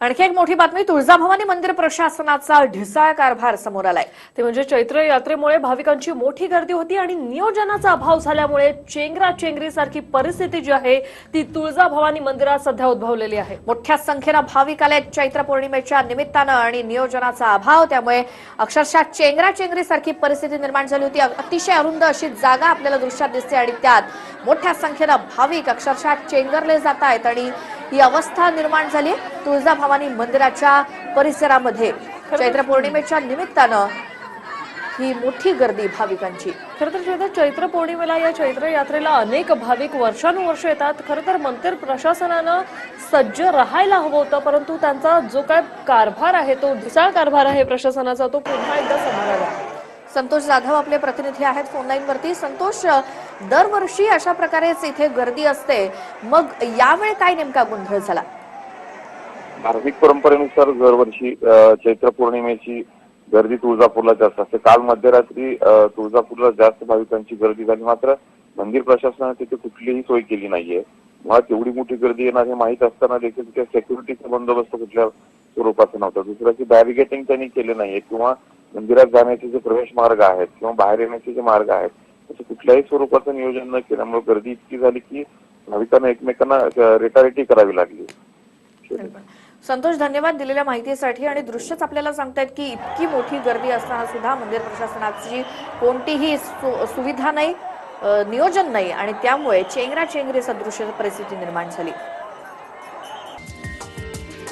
आणखी एक मोठी बातमी तुळजाभवानी मंदिर प्रशासनाचा ढिसाळ कारभार समोर आलाय. ते म्हणजे चैत्र यात्रेमुळे भाविकांची मोठी गर्दी होती आणि नियोजनाचा अभाव झाल्यामुळे चेंगरा चेंगरीसारखी परिस्थिती जी आहे ती तुळजाभवानी मंदिरात सध्या उद्भवलेली आहे. मोठ्या संख्येनं भाविक आले चैत्र पौर्णिमेच्या निमित्तानं आणि नियोजनाचा अभाव त्यामुळे अक्षरशः चेंगरा चेंगरीसारखी परिस्थिती निर्माण झाली होती. अतिशय अरुंद अशी जागा आपल्याला दृश्यात दिसते आणि त्यात मोठ्या संख्येनं भाविक अक्षरशः चेंगरले जात आहेत आणि ही अवस्था निर्माण झाली तुळजाभवानी मंदिराच्या परिसरामध्ये. चैत्र पौर्णिमेच्या निमित्तानं ही मोठी गर्दी भाविकांची. खरं तर चैत्र पौर्णिमेला या चैत्र यात्रेला अनेक भाविक वर्षानुवर्ष येतात. खरं तर मंदिर प्रशासनानं सज्ज राहायला हवं होतं परंतु त्यांचा जो काय कारभार आहे तो ढिसाळ कारभार आहे प्रशासनाचा तो पुन्हा एकदा समोर संतोष जाधव आपले प्रतिनिधी आहेत फोनलाईन वरती संतोष दरवर्षी अशा प्रकारेच इथे गर्दी असते. मग यावेळी काय नेमका गोंधळ झाला? धार्मिक परंपरेनुसार दरवर्षी चैत्र पौर्णिमेची गर्दी तुळजापूरला जास्त असते. काल मध्यरात्री तुळजापूरला जास्त भाविकांची गर्दी झाली. मात्र मंदिर प्रशासनाने तिथे कुठलीही सोय केली नाहीये. मुळात एवढी मोठी गर्दी येणार हे माहीत असताना देखील तिथे सेक्युरिटीचा बंदोबस्त कुठल्या स्वरूपाचा नव्हता. दुसरं की बॅरिगेटिंग त्यांनी केले नाहीये किंवा मंदिरात जाण्याचे जे प्रवेश मार्ग आहेत किंवा बाहेर येण्याचे जे मार्ग आहेत त्याचं कुठल्याही स्वरूपाचं नियोजन न केल्यामुळे गर्दी इतकी झाली की भाविकांना एकमेकांना रेटारेटी करावी लागली. संतोष धन्यवाद दिलेल्या माहितीसाठी आणि दृश्यच आपल्याला सांगतायत की इतकी मोठी गर्दी असताना सुद्धा मंदिर प्रशासनाची कोणतीही सुविधा नाही नियोजन नाही आणि त्यामुळे चेंगरा चेंगरी सदृश परिस्थिती निर्माण झाली.